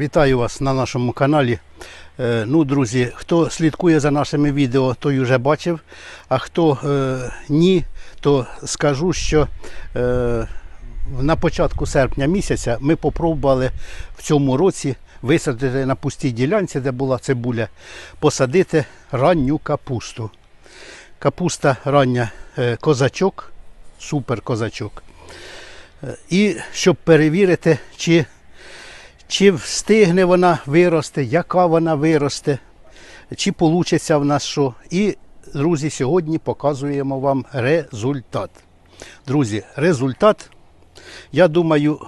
Вітаю вас на нашому каналі. Е, Ну, друзі, хто слідкує за нашими відео, той вже бачив. А хто е, ні, то скажу, що е, на початку серпня місяця ми попробували в цьому році висадити на пустій ділянці, де була цибуля, посадити ранню капусту. Капуста рання е, козачок, супер козачок. Е, І щоб перевірити, чи чи встигне вона вирости, яка вона виросте, чи вийде в нас що. І, друзі, сьогодні показуємо вам результат. Друзі, результат, я думаю,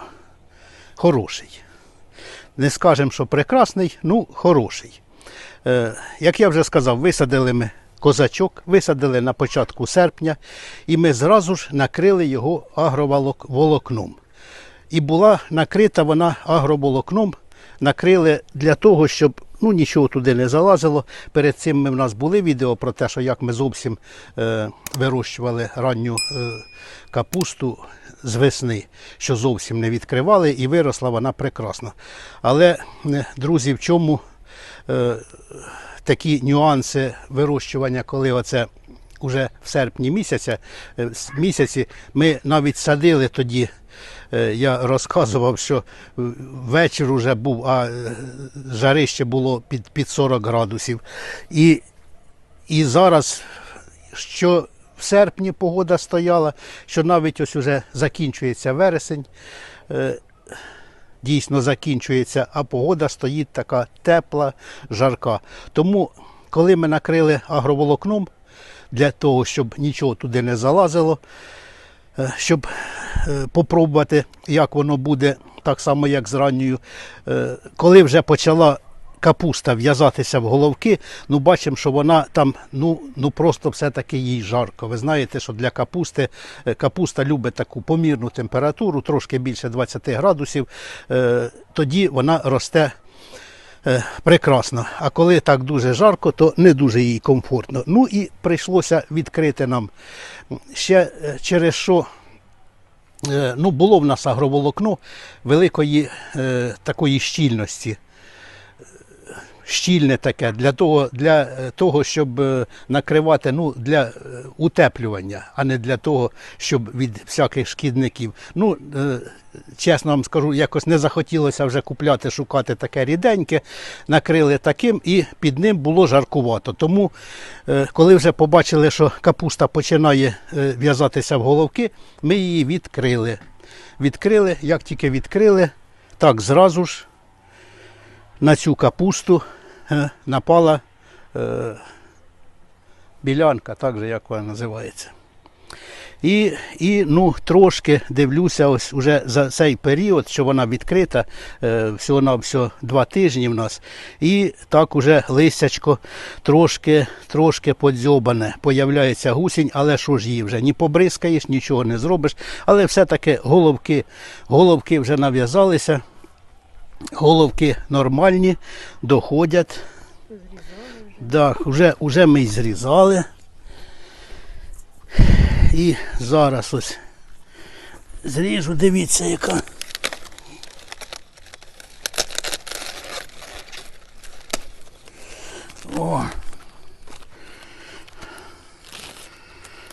хороший. Не скажемо, що прекрасний, ну хороший. Е, як я вже сказав, висадили ми козачок, висадили на початку серпня, і ми зразу ж накрили його агроволокном. І була накрита вона агроволокном, накрили для того, щоб ну, нічого туди не залазило. Перед цим ми в нас були відео про те, що як ми зовсім е, вирощували ранню е, капусту з весни, що зовсім не відкривали, і виросла вона прекрасно. Але, е, друзі, в чому е, такі нюанси вирощування, коли оце уже в серпні місяця, е, місяці ми навіть садили тоді. Е, Я розказував, що е, вечір уже був, а е, жарище було під, під 40 градусів. І, і зараз, що в серпні погода стояла, що навіть ось уже закінчується вересень, дійсно закінчується, а погода стоїть така тепла, жарка. Тому, коли ми накрили агроволокном для того, щоб нічого туди не залазило, щоб попробувати, як воно буде, так само, як з ранньою, е, коли вже почала капуста в'язатися в головки, ну бачимо, що вона там ну, ну просто все-таки їй жарко. Ви знаєте, що для капусти е, капуста любить таку помірну температуру, трошки більше 20 градусів, е, тоді вона росте. е, Прекрасно. А коли так дуже жарко, то не дуже їй комфортно. Ну і прийшлося відкрити нам ще е, через що е, ну, було в нас агроволокно великої е, такої щільності щільне таке для того, для е, того щоб е, накривати ну, для е, утеплювання, а не для того, щоб від всяких шкідників. Ну, чесно вам скажу, якось не захотілося вже купляти, шукати таке ріденьке. Накрили таким і під ним було жаркувато. Тому, коли вже побачили, що капуста починає в'язатися в головки, ми її відкрили. Відкрили, як тільки відкрили, так зразу ж на цю капусту напала е, білянка, так же як вона називається. І, і ну, трошки дивлюся, ось уже за цей період, що вона відкрита, е, всього на всього два тижні в нас. І так уже листячко трошки, трошки подзьобане. Появляється гусінь, але що ж її вже не побризкаєш, нічого не зробиш. Але все-таки головки, головки вже нав'язалися. Головки нормальні, доходять. Да, вже, вже ми зрізали. І зараз ось зріжу, дивіться, яка. О.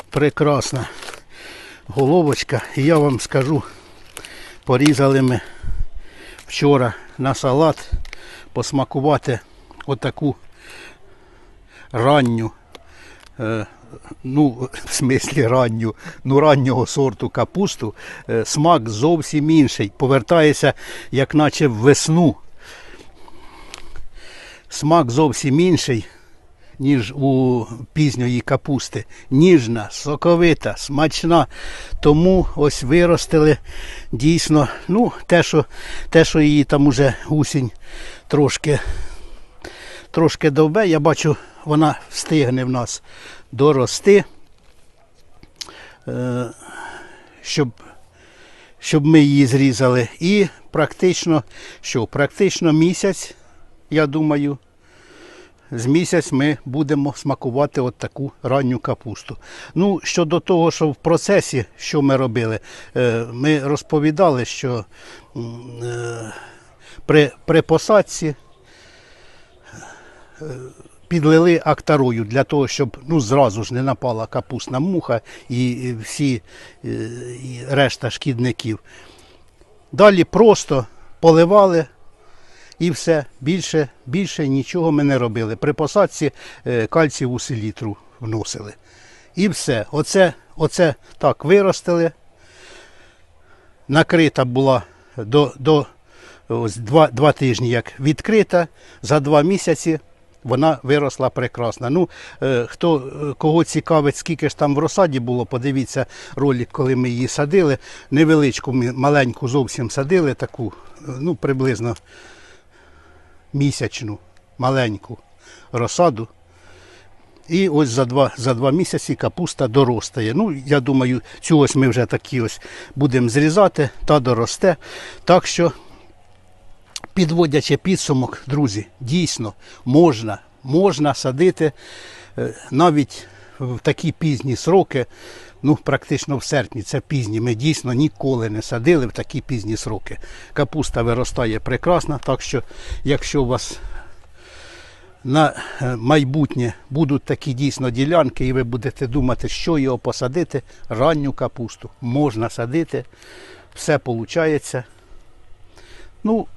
Прекрасна головочка. І я вам скажу, порізали ми вчора на салат посмакувати отаку ранню, е, ну, в смислі ранню, ну раннього сорту капусту, е, смак зовсім інший. Повертається, як наче в весну. Смак зовсім інший, ніж у пізньої капусти. Ніжна, соковита, смачна. Тому ось виростили дійсно, ну, те, що, те, що її там уже гусінь трошки, трошки довбе, я бачу, вона встигне в нас дорости, е, щоб, щоб ми її зрізали. І практично, що, практично місяць, я думаю, з місяць ми будемо смакувати от таку ранню капусту. Ну, щодо того, що в процесі, що ми робили, е, ми розповідали, що е, при, при посадці е, підлили актарою для того, щоб ну, зразу ж не напала капусна муха і, всі і решта шкідників. Далі просто поливали і все. Більше, більше нічого ми не робили. При посадці е, кальцію селітру вносили. І все. Оце, оце так виростили. Накрита була до, до ось два, два тижні, як відкрита. За два місяці вона виросла прекрасно. Ну, е, хто е, кого цікавить, скільки ж там в розсаді було, подивіться ролик, коли ми її садили. Невеличку, маленьку зовсім садили, таку, ну, приблизно місячну, маленьку розсаду. І ось за два, за два місяці капуста доростає. Ну, я думаю, цю ось ми вже такі ось будемо зрізати, та доросте. Так що, підводячи підсумок, друзі, дійсно можна, можна садити е, навіть в такі пізні сроки, ну, практично в серпні, це пізні. Ми дійсно ніколи не садили в такі пізні сроки. Капуста виростає прекрасно, так що, якщо у вас на е, майбутнє будуть такі дійсно ділянки, і ви будете думати, що його посадити, ранню капусту можна садити, все виходить. Ну,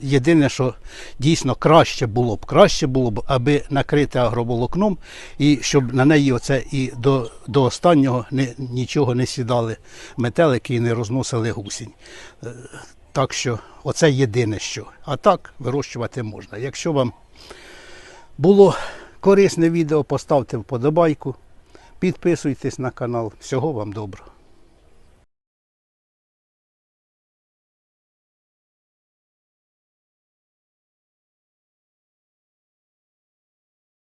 єдине, що дійсно краще було б, краще було б, аби накрити агроволокном, і щоб на неї оце і до, до останнього не, нічого не сідали метелики і не розносили гусінь. Е, Так що оце єдине що. А так вирощувати можна. Якщо вам було корисне відео, поставте вподобайку, підписуйтесь на канал. Всього вам доброго.